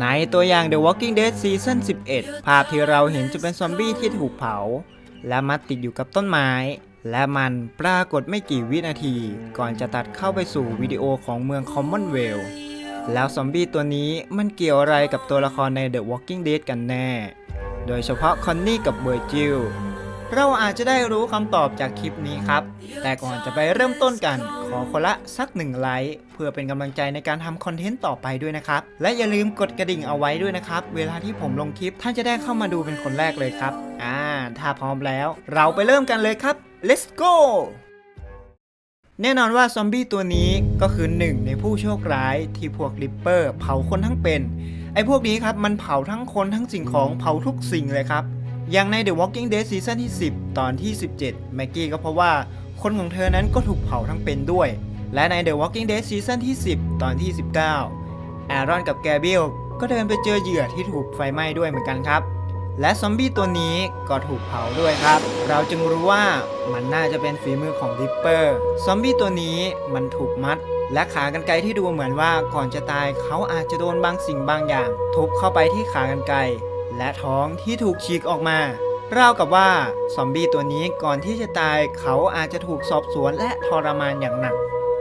ในตัวอย่าง The Walking Dead Season 11 ภาพที่เราเห็นจะเป็นซอมบี้ที่ถูกเผา และมัดติดอยู่กับต้นไม้ และมันปรากฏไม่กี่วินาที ก่อนจะตัดเข้าไปสู่วิดีโอของเมือง Commonwealth แล้วซอมบี้ตัวนี้มันเกี่ยวอะไรกับตัวละครใน The Walking Dead กันแน่ โดยเฉพาะคอนนี่กับเบอร์จิล เราอาจจะได้รู้คำตอบจากคลิปนี้ครับ แต่ก่อนจะไปเริ่มต้นกัน ขอคนละสักหนึ่งไลค์เพื่อเป็นกำลังใจในการทำคอนเทนต์ต่อไปด้วยนะครับ และอย่าลืมกดกระดิ่งเอาไว้ด้วยนะครับ เวลาที่ผมลงคลิปท่านจะได้เข้ามาดูเป็นคนแรกเลยครับ อ่า ถ้าพร้อมแล้ว เราไปเริ่มกันเลยครับ let's go แน่นอนว่าซอมบี้ตัวนี้ก็คือหนึ่งในผู้โชคร้ายที่พวกริปเปอร์เผาคนทั้งเป็น ไอ้พวกนี้ครับมันเผาทั้งคนทั้งสิ่งของเผาทุกสิ่งเลยครับ อย่างใน The Walking Dead ซีซั่นที่ 10 ตอนที่ 17 แม็กกี้ก็เพราะว่าคนของเธอนั้นก็ถูกเผาทั้งเป็นด้วย และใน The Walking Dead ซีซั่นที่ 10 ตอนที่ 19 แอรอนกับแกเบลก็เดินไปเจอเหยื่อที่ถูกไฟไหม้ด้วยเหมือนกันครับ และซอมบี้ตัวนี้ก็ถูกเผาด้วยครับ เราจึงรู้ว่ามันน่าจะเป็นฝีมือของริปเปอร์ ซอมบี้ตัวนี้มันถูกมัด และขากรรไกรที่ดูเหมือนว่าก่อนจะตายเขาอาจจะโดนบางสิ่งบางอย่าง ทุบเข้าไปที่ขากรรไกร และท้องที่ถูกฉีกออกมาราวกับว่าซอมบี้ตัวนี้ก่อนที่จะตายเขาอาจจะถูกสอบสวนและทรมานอย่างหนัก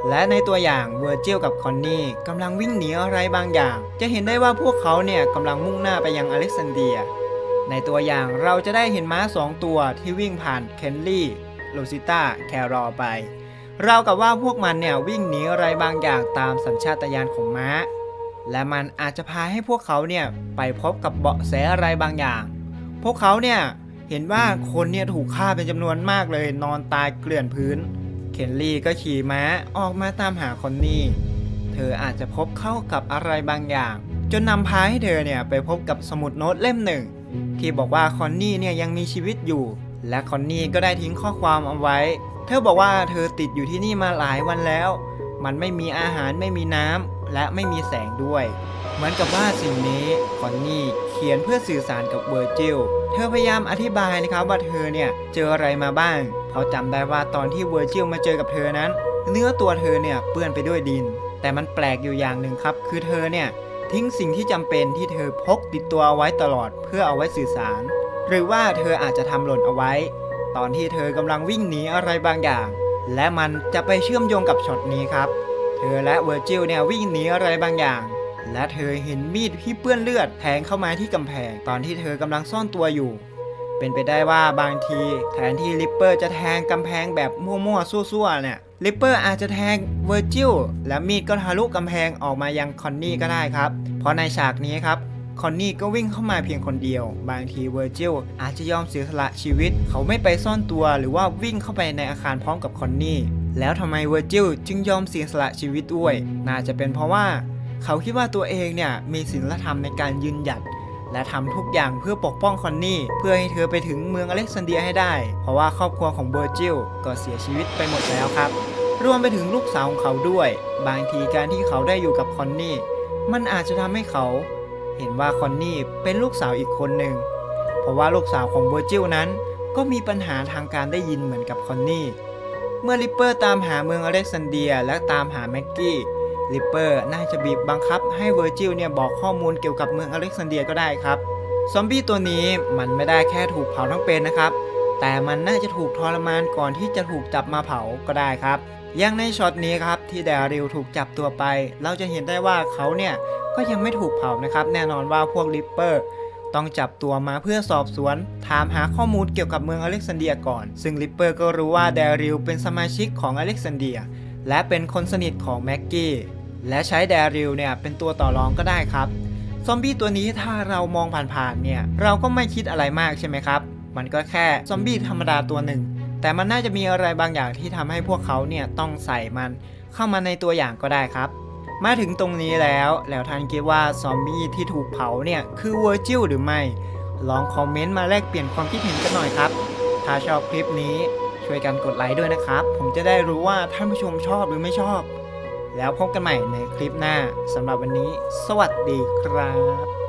และในตัวอย่างเวอร์จิลกับคอนนี่กำลังวิ่งหนีอะไรบางอย่าง จะเห็นได้ว่าพวกเขาเนี่ยกำลังมุ่งหน้าไปยังอเล็กซานเดีย ในตัวอย่างเราจะได้เห็นม้าสองตัวที่วิ่งผ่านเคนลี่ลูซิต้าแครอไปเราวกับว่าพวกมันเนี่ยวิ่งหนีอะไรบางอย่างตามสัญชาตญาณของม้า และมันอาจจะพาให้พวกเขาเนี่ยไปพบกับเบาะแสอะไรบางอย่าง พวกเขาเนี่ยเห็นว่าคนเนี่ยถูกฆ่าเป็นจำนวนมากเลยนอนตายเกลื่อนพื้น เคนลี่ก็ขี่ม้าออกมาตามหาคอนนี่ เธออาจจะพบเข้ากับอะไรบางอย่าง จนนำพาให้เธอเนี่ยไปพบกับสมุดโน้ตเล่มหนึ่ง ที่บอกว่าคอนนี่เนี่ยยังมีชีวิตอยู่ และคอนนี่ก็ได้ทิ้งข้อความเอาไว้ เธอบอกว่าเธอติดอยู่ที่นี่มาหลายวันแล้ว มันไม่มีอาหารไม่มีน้ำ และไม่มีแสงด้วย เหมือนกับว่าสิ่งนี้คอนนี่เขียนเพื่อสื่อสารกับเวอร์จิล เธอพยายามอธิบายนะครับว่าเธอเนี่ยเจออะไรมาบ้าง เพราะจำได้ว่าตอนที่เวอร์จิลมาเจอกับเธอนั้น เนื้อตัวเธอเนี่ยเปื้อนไปด้วยดิน แต่มันแปลกอยู่อย่างหนึ่งครับ คือเธอเนี่ยทิ้งสิ่งที่จำเป็นที่เธอพกติดตัวเอาไว้ตลอดเพื่อเอาไว้สื่อสาร หรือว่าเธออาจจะทำหล่นเอาไว้ ตอนที่เธอกำลังวิ่งหนีอะไรบางอย่าง และมันจะไปเชื่อมโยงกับช็อตนี้ครับ เธอและเวอร์จิลเนี่ยวิ่งหนีอะไรบางอย่าง และเธอเห็นมีดที่เปื้อนเลือดแทงเข้ามาที่กำแพง ตอนที่เธอกำลังซ่อนตัวอยู่ เป็นไปได้ว่าบางทีแทนที่ลิปเปอร์จะแทงกำแพงแบบมั่วๆซั่วๆเนี่ยลิปเปอร์อาจจะแทงเวอร์จิลและมีดก็ทะลุกำแพงออกมายังคอนนี่ก็ได้ครับ เพราะในฉากนี้ครับคอนนี่ก็วิ่งเข้ามาเพียงคนเดียว บางทีเวอร์จิลอาจจะยอมเสียสละชีวิต เขาไม่ไปซ่อนตัวหรือว่าวิ่งเข้าไปในอาคารพร้อมกับคอนนี่ แล้วทำไมเวอร์จิลจึงยอมเสียสละชีวิตด้วย น่าจะเป็นเพราะว่า เขาคิดว่าตัวเองเนี่ยมีศีลธรรมในการยืนหยัด และทำทุกอย่างเพื่อปกป้องคอนนี่ เพื่อให้เธอไปถึงเมืองอเล็กซานเดียให้ได้ เพราะว่าครอบครัวของเบอร์จิลก็เสียชีวิตไปหมดแล้วครับ รวมไปถึงลูกสาวของเขาด้วย บางทีการที่เขาได้อยู่กับคอนนี่ มันอาจจะทำให้เขา เห็นว่าคอนนี่เป็นลูกสาวอีกคนหนึ่ง เพราะว่าลูกสาวของเบอร์จิลนั้น ก็มีปัญหาทางการได้ยินเหมือนกับคอนนี่ เมื่อลิปเปอร์ตามหาเมืองอเล็กซานเดียและตามหาแม็กกี้ลิปเปอร์น่าจะบีบบังคับให้เวอร์จิลเนี่ยบอกข้อมูลเกี่ยวกับเมืองอเล็กซานเดียก็ได้ครับ ซอมบี้ตัวนี้มันไม่ได้แค่ถูกเผาทั้งเป็นนะครับ แต่มันน่าจะถูกทรมานก่อนที่จะถูกจับมาเผาก็ได้ครับอย่างในช็อตนี้ครับที่แดริลถูกจับตัวไป เราจะเห็นได้ว่าเขาเนี่ยก็ยังไม่ถูกเผานะครับ แน่นอนว่าพวกลิปเปอร์ ต้องจับตัวมาเพื่อสอบสวน ถามหาข้อมูลเกี่ยวกับเมืองอเล็กซานเดียก่อน ซึ่งลิปเปอร์ก็รู้ว่าแดริลเป็นสมาชิกของอเล็กซานเดีย และเป็นคนสนิทของแม็กกี้และใช้แดริลเนี่ยเป็นตัวต่อรองก็ได้ครับ ซอมบี้ตัวนี้ถ้าเรามองผ่านๆเนี่ยเราก็ไม่คิดอะไรมากใช่ไหมครับ มันก็แค่ซอมบี้ธรรมดาตัวหนึ่ง แต่มันน่าจะมีอะไรบางอย่างที่ทำให้พวกเขาเนี่ยต้องใส่มันเข้ามาในตัวอย่างก็ได้ครับ มาถึงตรงนี้แล้ว แล้วท่านคิดว่าซอมบี้ที่ถูกเผาเนี่ย คือเวอร์จิลหรือไม่ ลองคอมเมนต์มาแลกเปลี่ยนความคิดเห็นกันหน่อยครับ ถ้าชอบคลิปนี้ช่วยกันกดไลค์ด้วยนะครับ ผมจะได้รู้ว่าท่านผู้ชมชอบหรือไม่ชอบ แล้วพบกันใหม่ในคลิปหน้าสำหรับวันนี้ สวัสดีครับ